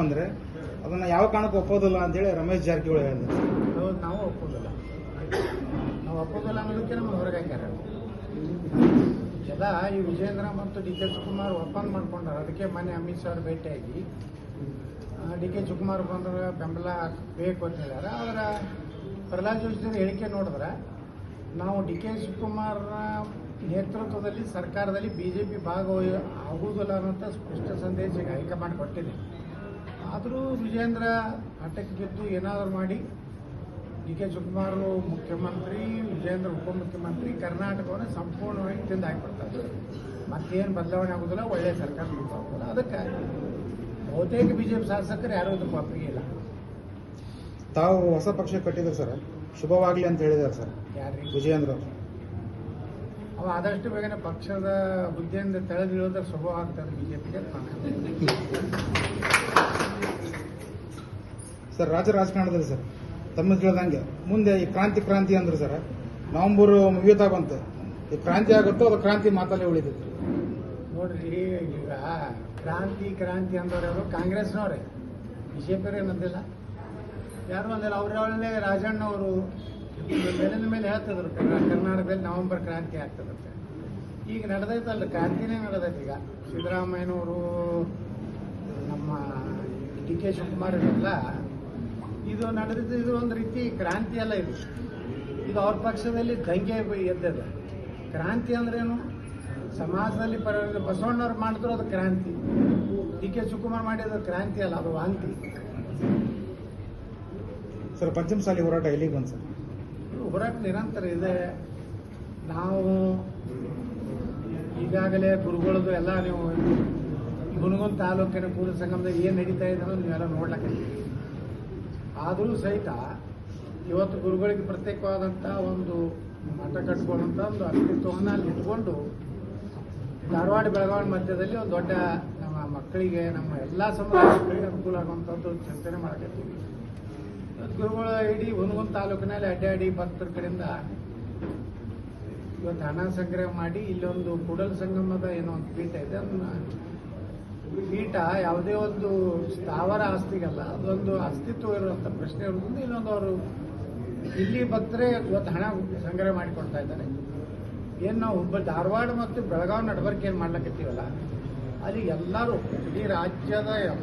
ತಗೊಂಬಂದ್ರೆ ಅದನ್ನ ಯಾವ ಕಾರಣಕ್ಕೂ ಒಪ್ಪೋದಿಲ್ಲ ಅಂತ ಹೇಳಿ ರಮೇಶ್ ಜಾರಕಿಹೊಳಿ ಹೇಳಿದ್ರು. ನಾವು ಒಪ್ಪೋದಿಲ್ಲ. ನಾವು ಒಪ್ಪೋದಿಲ್ಲ ಅನ್ನೋದಕ್ಕೆ ನಮ್ಮ ಹೊರಗೆ ಹಾಕ್ಯಾರ ಈ ವಿಜೇಂದ್ರ ಮತ್ತು ಡಿ ಕೆ ಶಿವಕುಮಾರ್ ಒಪ್ಪಂದ ಮಾಡ್ಕೊಂಡಾರ. ಅದಕ್ಕೆ ಮನೆ ಅಮಿತ್ ಶಾ ಭೇಟಿಯಾಗಿ ಡಿ ಕೆ ಶಿವಕುಮಾರ್ ಬಂದ್ರೆ ಬೆಂಬಲ ಬೇಕು ಅಂತ ಹೇಳ್ಯಾರ. ಆದ್ರೆ ಪ್ರಹ್ಲಾದ್ ಜೋಶಿ ಹೇಳಿಕೆ ನೋಡಿದ್ರೆ, ನಾವು ಡಿ ಕೆ ಶಿವಕುಮಾರ್ ನೇತೃತ್ವದಲ್ಲಿ ಸರ್ಕಾರದಲ್ಲಿ ಬಿ ಜೆ ಪಿ ಭಾಗವಹಿ ಆಗುವುದಿಲ್ಲ ಅನ್ನೋಂಥ ಸ್ಪಷ್ಟ ಸಂದೇಶ ಹೈಕಮಾಂಡ್ ಕೊಟ್ಟಿದೆ ಆದರೂ ವಿಜೇಂದ್ರ ಆಟಕ್ಕೆ ಗೆದ್ದು ಏನಾದರೂ ಮಾಡಿ ಡಿ ಕೆ ಶಿವಕುಮಾರ್ ಮುಖ್ಯಮಂತ್ರಿ ವಿಜೇಂದ್ರ ಉಪಮುಖ್ಯಮಂತ್ರಿ ಕರ್ನಾಟಕವನ್ನು ಸಂಪೂರ್ಣವಾಗಿ ತಿಂದು ಹಾಕಿಬಿಡ್ತಾರೆ. ಮತ್ತೇನು ಬದಲಾವಣೆ ಆಗೋದಿಲ್ಲ ಒಳ್ಳೆಯ ಸರ್ಕಾರ ಆಗೋದಿಲ್ಲ ಅದಕ್ಕೆ ಬಹುತೇಕ ಬಿ ಜೆ ಪಿ ಶಾಸಕರು ಯಾರೂ ಇದಕ್ಕೆ ಒಪ್ಪಿಗೆ ಇಲ್ಲ. ತಾವು ಹೊಸ ಪಕ್ಷ ಕಟ್ಟಿದ್ರು ಸರ್ ಶುಭವಾಗಲಿ ಅಂತ ಹೇಳಿದ್ದಾರೆ ಸರ್ ಯಾರಿಗೆ ವಿಜೇಂದ್ರ. ಅವ ಆದಷ್ಟು ಬೇಗನೆ ಪಕ್ಷದ ಹುದ್ದೆಯಿಂದ ತೆಳೆದಿರೋದ್ರೆ ಶುಭವಾಗ್ತದೆ ಆಗ್ತದೆ ಬಿ ಜೆ ಪಿಗೆ ಸರ್ ರಾಜ್ಯ ರಾಜಕಾರಣದಲ್ಲಿ ಸರ್. ತಮ್ಮ ಕೇಳ್ದಂಗೆ. ಮುಂದೆ ಈ ಕ್ರಾಂತಿ ಕ್ರಾಂತಿ ಅಂದ್ರು ಸರ್, ನವೆಂಬರ್ ಮುಗಿಯುತ್ತಾ ಬಂತು. ಈ ಕ್ರಾಂತಿ ಆಗುತ್ತೋ ಅದು ಕ್ರಾಂತಿ ಮಾತಲ್ಲೇ ಉಳಿದಿತ್ತು ನೋಡ್ರಿ, ಈಗ ಕ್ರಾಂತಿ ಕ್ರಾಂತಿ ಅಂದವ್ರು ಯಾರು? ಕಾಂಗ್ರೆಸ್ನವ್ರೆ. ಬಿಜೆಪಿ ಜೆ ಪಿ ಏನಂದಿಲ್ಲ ಯಾರು ಅಂದಿಲ್ಲ ರಾಜಣ್ಣ ಅವರು ಬೆಳೆದ ಮೇಲೆ ಹೇಳ್ತಿದ್ರು, ಕರ್ನಾ- ಕರ್ನಾಟಕದಲ್ಲಿ ನವೆಂಬರ್ ಕ್ರಾಂತಿ ಆಗ್ತದಂತೆ. ಈಗ ನಡೆದೈತಲ್ಲ ಕ್ರಾಂತಿನೇ ನಡೆದೈತೆ ಈಗ. ಸಿದ್ದರಾಮಯ್ಯನವರು ನಮ್ಮ ಡಿ ಕೆ ಶಿವಕುಮಾರ್ ಇದು ನಡೆದಿದ್ದು ಇದು ಒಂದು ರೀತಿ ಕ್ರಾಂತಿ ಅಲ್ಲ ಇದು. ಇದು ಅವ್ರ ಪಕ್ಷದಲ್ಲಿ ದಂಗೆ ಎದ್ದದ. ಕ್ರಾಂತಿ ಅಂದ್ರೇನು? ಸಮಾಜದಲ್ಲಿ ಪರ ಬಸವಣ್ಣವ್ರು ಮಾಡಿದ್ರು ಅದು ಕ್ರಾಂತಿ. ಡಿ ಕೆ ಶಿವಕುಮಾರ್ ಮಾಡಿದ್ರು ಕ್ರಾಂತಿ ಅಲ್ಲ ಅದು ವಾಂತಿ. ಸರ್ ಪಂಚಮ ಸಾಲಿ ಹೋರಾಟ ಎಲ್ಲಿಗೆ ಬಂತು ಸರ್? ಹೋರಾಟ ನಿರಂತರ ಇದೆ. ನಾವು ಈಗಾಗಲೇ ಗುರುಗಳದು ಎಲ್ಲ ನೀವು ಗುಣಗುನ್ ತಾಲೂಕಿನ ಕೂಲ ಸಂಗಮದಲ್ಲಿ ಏನು ನಡೀತಾ ಇದೆ ನೀವೆಲ್ಲ ನೋಡ್ಲಕ್ಕೆ ಆದರೂ ಸಹಿತ ಇವತ್ತು ಗುರುಗಳಿಗೆ ಪ್ರತ್ಯೇಕವಾದಂಥ ಒಂದು ಮಠ ಕಟ್ಕೊಳ್ಳುವಂಥ ಒಂದು ಅಸ್ತಿತ್ವವನ್ನು ಅಲ್ಲಿ ಇಟ್ಕೊಂಡು ಧಾರವಾಡ ಬೆಳಗಾವಿ ಮಧ್ಯದಲ್ಲಿ ಒಂದು ದೊಡ್ಡ ನಮ್ಮ ಮಕ್ಕಳಿಗೆ, ನಮ್ಮ ಎಲ್ಲ ಸಮುದಾಯಗಳಿಗೆ ಅನುಕೂಲ ಆಗುವಂಥದ್ದು ಚಿಂತನೆ ಮಾಡಕತ್ತೀವಿ. ಗುರುಗಳು ಇಡೀ ಹುನಗುಂದ ತಾಲೂಕಿನಲ್ಲಿ ಅಡ್ಡಾಡಿ ಭಕ್ತರ ಕಡೆಯಿಂದ ಇವತ್ತು ಹಣ ಸಂಗ್ರಹ ಮಾಡಿ, ಇಲ್ಲೊಂದು ಕೂಡಲ ಸಂಗಮದ ಏನೋ ಒಂದು ಪೀಠ ಇದೆ, ಅದನ್ನ ಪೀಠ ಯಾವುದೇ ಒಂದು ಸ್ಥಾವರ ಆಸ್ತಿಗಲ್ಲ, ಅದೊಂದು ಅಸ್ತಿತ್ವ ಇರುವಂಥ ಪ್ರಶ್ನೆ ಮುಂದೆ ಇನ್ನೊಂದು ಅವರು ಇಲ್ಲಿ ಭಕ್ತರೇ ಇವತ್ತು ಹಣ ಸಂಗ್ರಹ ಮಾಡಿಕೊಡ್ತಾ ಇದ್ದಾರೆ. ಏನು ನಾವು ಒಬ್ಬ ಧಾರವಾಡ ಮತ್ತು ಬೆಳಗಾವಿ ನಡವರ್ಕೆ ಏನು ಮಾಡ್ಲಕತ್ತೀವಲ್ಲ, ಅಲ್ಲಿ ಎಲ್ಲರೂ ಇಡೀ ರಾಜ್ಯದ